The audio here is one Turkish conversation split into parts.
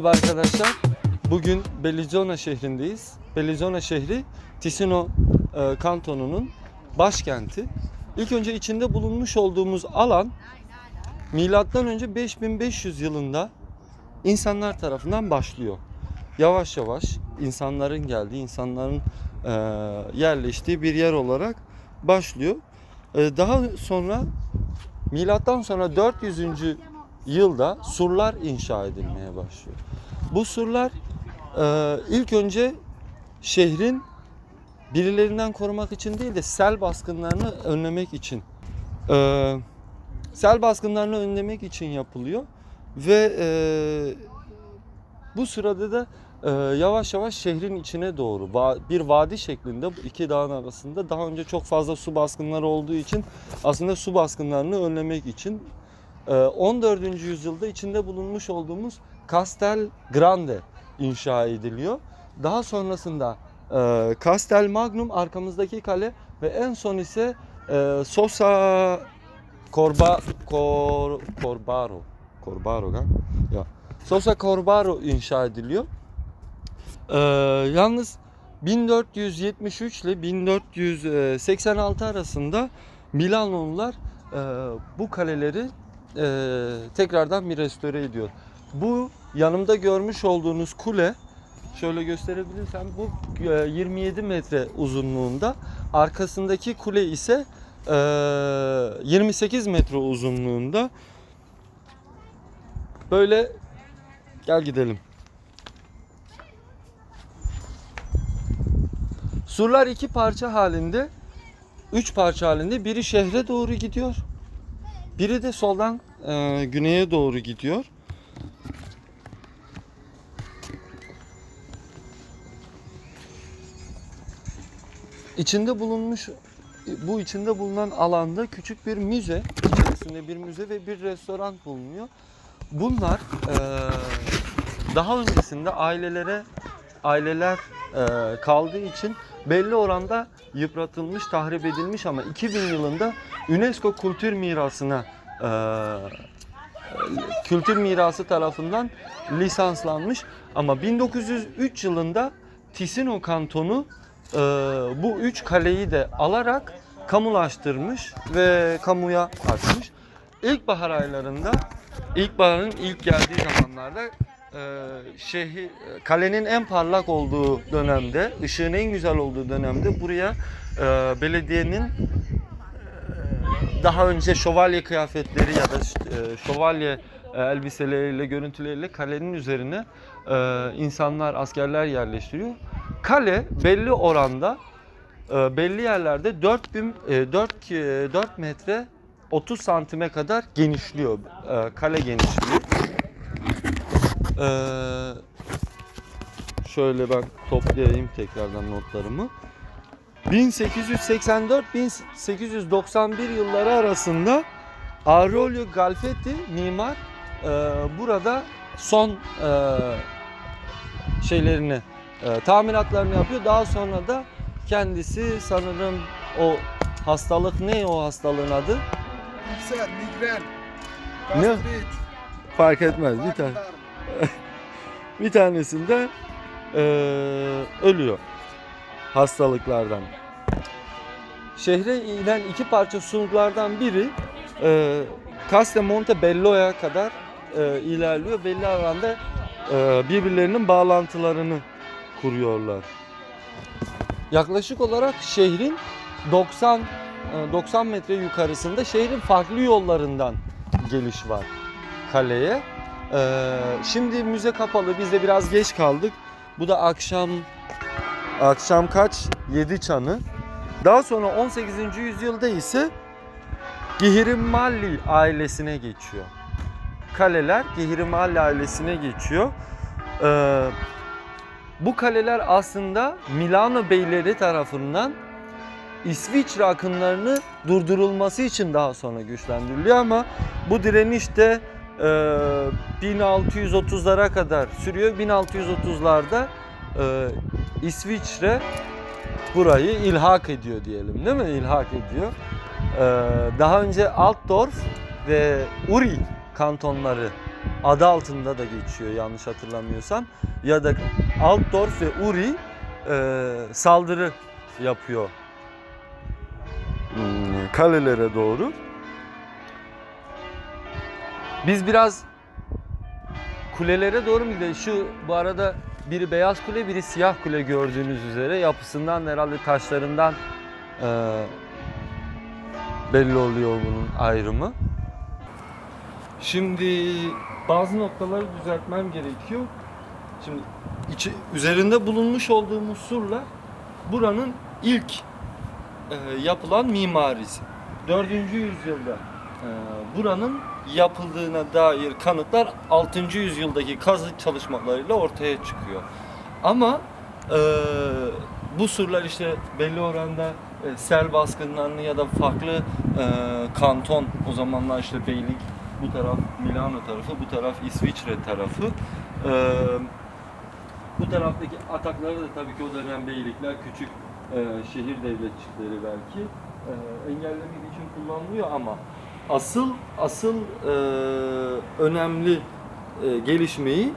Merhaba arkadaşlar. Bugün Bellizona şehrindeyiz. Bellizona şehri Ticino e, kantonunun başkenti. İlk önce içinde bulunmuş olduğumuz alan milattan önce 5500 yılında insanlar tarafından başlıyor. Yavaş yavaş insanların geldiği, insanların e, yerleştiği bir yer olarak başlıyor. E, daha sonra milattan sonra 400. yılda surlar inşa edilmeye başlıyor. Bu surlar e, ilk önce şehrin birilerinden korumak için değil de sel baskınlarını önlemek için e, sel baskınlarını önlemek için yapılıyor ve e, bu sırada da e, yavaş yavaş şehrin içine doğru va- bir vadi şeklinde iki dağın arasında daha önce çok fazla su baskınları olduğu için aslında su baskınlarını önlemek için e, 14. yüzyılda içinde bulunmuş olduğumuz Castel Grande inşa ediliyor. Daha sonrasında e, Castel Magnum arkamızdaki kale ve en son ise e, Sosa Corba Cor, Corbaro Corbaro galiba. Ya. Sosa Corbaro inşa ediliyor. Ee, yalnız 1473 ile 1486 arasında Milanolular e, bu kaleleri e, tekrardan bir restore ediyor. Bu yanımda görmüş olduğunuz kule şöyle gösterebilirsem bu e, 27 metre uzunluğunda arkasındaki kule ise e, 28 metre uzunluğunda böyle gel gidelim. Surlar iki parça halinde, üç parça halinde. Biri şehre doğru gidiyor. Biri de soldan e, güneye doğru gidiyor. İçinde bulunmuş bu içinde bulunan alanda küçük bir müze, içerisinde bir müze ve bir restoran bulunuyor. Bunlar e, daha öncesinde ailelere aileler e, kaldığı için belli oranda yıpratılmış, tahrip edilmiş ama 2000 yılında UNESCO Kültür Mirası'na e, kültür mirası tarafından lisanslanmış ama 1903 yılında Ticino kantonu e, bu üç kaleyi de alarak kamulaştırmış ve kamuya açmış. İlkbahar aylarında, ilkbaharın ilk geldiği zamanlarda e, şehir, kalenin en parlak olduğu dönemde, ışığın en güzel olduğu dönemde buraya e, belediyenin e, daha önce şövalye kıyafetleri ya da e, şövalye e, elbiseleriyle, görüntüleriyle kalenin üzerine insanlar, askerler yerleştiriyor. Kale belli oranda e, belli yerlerde 4000 e, 4 e, 4 metre 30 santime kadar genişliyor. E, kale genişliği. E, şöyle ben toplayayım tekrardan notlarımı. 1884-1891 yılları arasında Aurelio Galfetti mimar burada son şeylerini e, tamiratlarını yapıyor. Daha sonra da kendisi sanırım o hastalık ne o hastalığın adı? Kanser, migren, Ne? gastrit, Fark etmez bir tane. Bir tanesinde e, ölüyor hastalıklardan. Şehre inen iki parça surlardan biri e, Castemonte Bello'ya kadar e, ilerliyor. Belli alanda e, birbirlerinin bağlantılarını kuruyorlar. Yaklaşık olarak şehrin 90 e, 90 metre yukarısında şehrin farklı yollarından geliş var kaleye. Ee, şimdi müze kapalı. Biz de biraz geç kaldık. Bu da akşam akşam kaç? 7 çanı. Daha sonra 18. yüzyılda ise Gihirimalli ailesine geçiyor. Kaleler Gihirimalli ailesine geçiyor. Ee, bu kaleler aslında Milano beyleri tarafından İsviçre akınlarını durdurulması için daha sonra güçlendiriliyor ama bu direniş de e, 1630'lara kadar sürüyor. 1630'larda e, İsviçre burayı ilhak ediyor diyelim değil mi? İlhak ediyor. E, daha önce Altdorf ve Uri kantonları adı altında da geçiyor yanlış hatırlamıyorsam. Ya da Altdorf ve Uri e, saldırı yapıyor hmm, kalelere doğru. Biz biraz kulelere doğru mu gidelim? Şu bu arada biri beyaz kule, biri siyah kule gördüğünüz üzere yapısından herhalde taşlarından e, belli oluyor bunun ayrımı. Şimdi bazı noktaları düzeltmem gerekiyor. Şimdi içi, üzerinde bulunmuş olduğumuz surlar buranın ilk e, yapılan mimarisi. 4. yüzyılda e, buranın yapıldığına dair kanıtlar 6. yüzyıldaki kazı çalışmalarıyla ortaya çıkıyor. Ama e, bu surlar işte belli oranda e, sel baskınlarını ya da farklı e, kanton o zamanlar işte beylik bu taraf Milano tarafı bu taraf İsviçre tarafı e, bu taraftaki atakları da tabii ki o dönem beylikler küçük e, şehir devletçikleri belki e, engellemek için kullanılıyor ama asıl asıl e, önemli e, gelişmeyi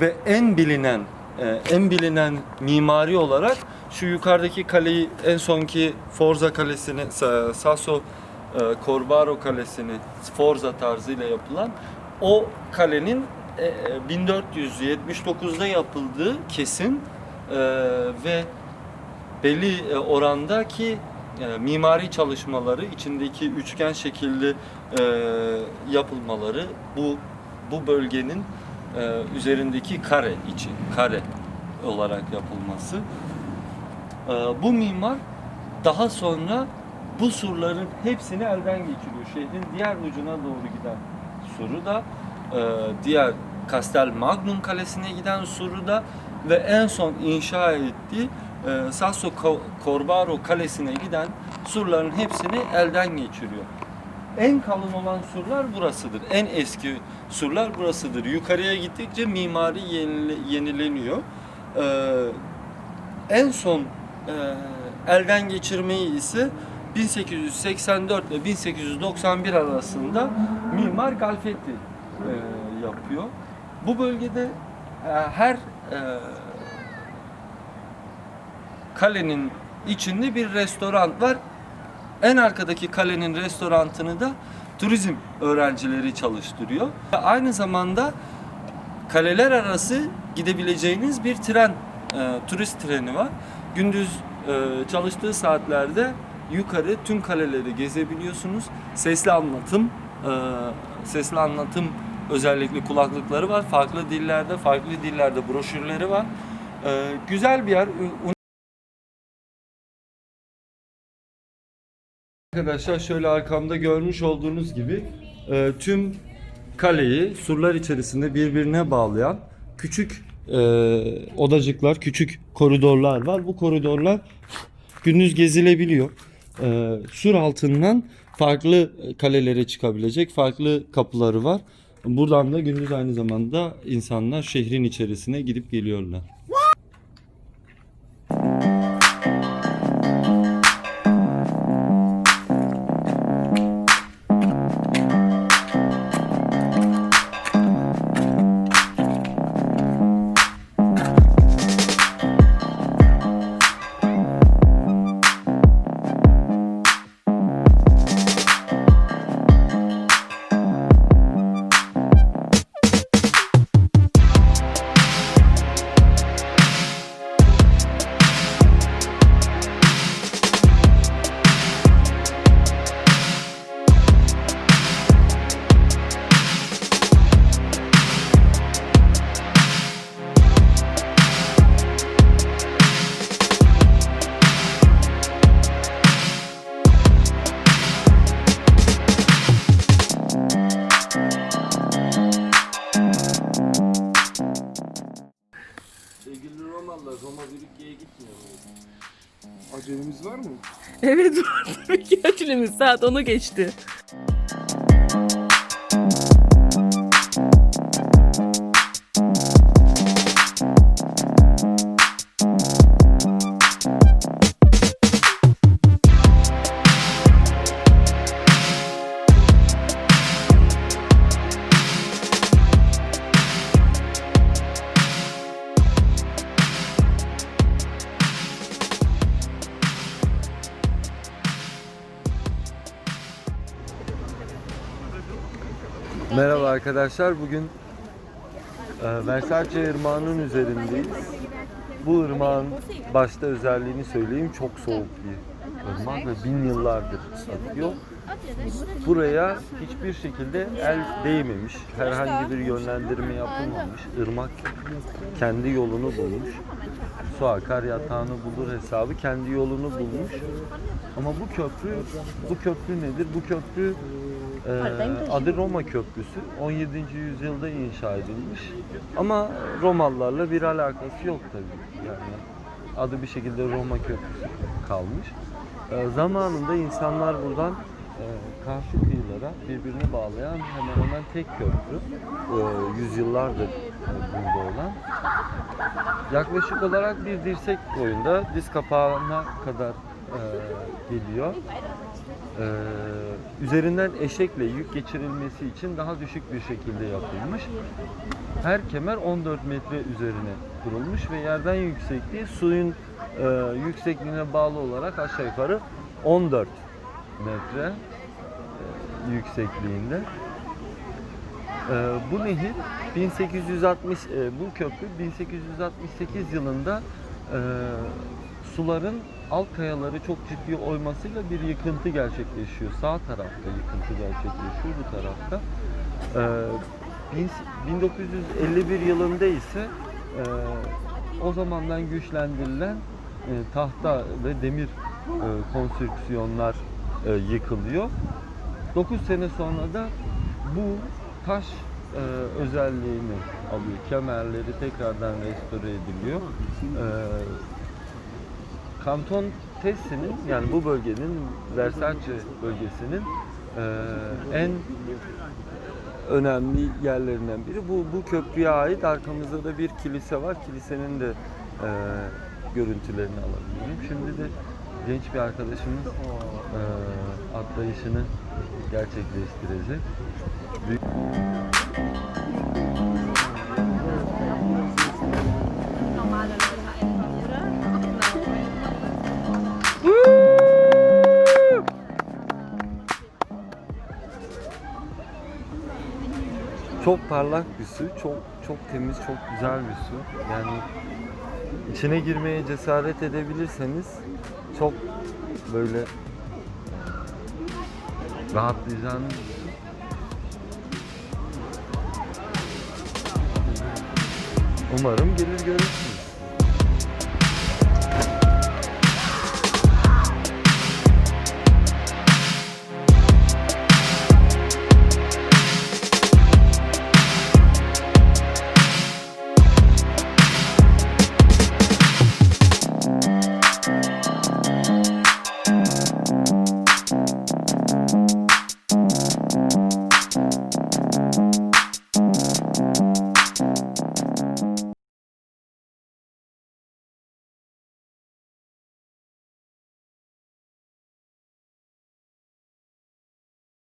ve en bilinen e, en bilinen mimari olarak şu yukarıdaki kaleyi en sonki Forza Kalesi'ni Sa- Sasso e, Corbaro Kalesi'ni Forza tarzıyla yapılan o kalenin 1479'da yapıldığı kesin e, ve belli e, orandaki e, mimari çalışmaları içindeki üçgen şekilli e, yapılmaları bu bu bölgenin e, üzerindeki kare içi kare olarak yapılması. E, bu mimar daha sonra bu surların hepsini elden geçiriyor. Şehrin diğer ucuna doğru giden suru da e, diğer Castel Magnum Kalesi'ne giden suru da ve en son inşa ettiği e, Sasso Co- Corbaro Kalesi'ne giden surların hepsini elden geçiriyor. En kalın olan surlar burasıdır. En eski surlar burasıdır. Yukarıya gittikçe mimari yenile- yenileniyor. Ee, en son e, elden geçirmeyi ise 1884 ile 1891 arasında Mimar Galfetti e, yapıyor. Bu bölgede e, her e, kalenin içinde bir restoran var. En arkadaki kalenin restorantını da turizm öğrencileri çalıştırıyor. Aynı zamanda kaleler arası gidebileceğiniz bir tren, e, turist treni var. Gündüz çalıştığı saatlerde yukarı tüm kaleleri gezebiliyorsunuz. Sesli anlatım, sesli anlatım özellikle kulaklıkları var. Farklı dillerde, farklı dillerde broşürleri var. E, güzel bir yer. Arkadaşlar şöyle arkamda görmüş olduğunuz gibi e, tüm kaleyi surlar içerisinde birbirine bağlayan küçük e, odacıklar, küçük koridorlar var. Bu koridorlar gündüz gezilebiliyor. E, sur altından farklı kalelere çıkabilecek farklı kapıları var. Buradan da gündüz aynı zamanda insanlar şehrin içerisine gidip geliyorlar. Saat onu geçti. Merhaba arkadaşlar. Bugün e, Versace Irmağı'nın üzerindeyiz. Bu ırmağın başta özelliğini söyleyeyim. Çok soğuk bir ırmak ve bin yıllardır akıyor. Buraya hiçbir şekilde el değmemiş. Herhangi bir yönlendirme yapılmamış. Irmak kendi yolunu bulmuş. Su akar yatağını bulur hesabı kendi yolunu bulmuş. Ama bu köprü, bu köprü nedir? Bu köprü e, adı Roma Köprüsü. 17. yüzyılda inşa edilmiş. Ama Romalılarla bir alakası yok tabii. Yani adı bir şekilde Roma Köprüsü kalmış. E, zamanında insanlar buradan e, karşı kıyılara birbirini bağlayan hemen hemen tek köprü. E, yüzyıllardır burada olan. Yaklaşık olarak bir dirsek boyunda diz kapağına kadar e, geliyor. E, üzerinden eşekle yük geçirilmesi için daha düşük bir şekilde yapılmış. Her kemer 14 metre üzerine kurulmuş ve yerden yüksekliği suyun e, yüksekliğine bağlı olarak aşağı yukarı 14 metre e, yüksekliğinde. Ee, bu nehir 1860 e, bu köprü 1868 yılında e, suların alt kayaları çok ciddi oymasıyla bir yıkıntı gerçekleşiyor. Sağ tarafta yıkıntı gerçekleşiyor bu tarafta. Ee, bin- 1951 yılında ise e, o zamandan güçlendirilen e, tahta ve demir e, konstrüksiyonlar e, yıkılıyor. 9 sene sonra da bu taş e, özelliğini alıyor. Kemerleri tekrardan restore ediliyor. E, Kanton Tessi'nin yani bu bölgenin Versace bölgesinin e, en önemli yerlerinden biri. Bu bu köprüye ait arkamızda da bir kilise var. Kilisenin de e, görüntülerini alabilirim. Şimdi de genç bir arkadaşımız e, atlayışını gerçekleştirecek. Büyük- Çok parlak bir su, çok çok temiz, çok güzel bir su. Yani içine girmeye cesaret edebilirseniz çok böyle rahatlayacağınız. Umarım gelir görürsünüz.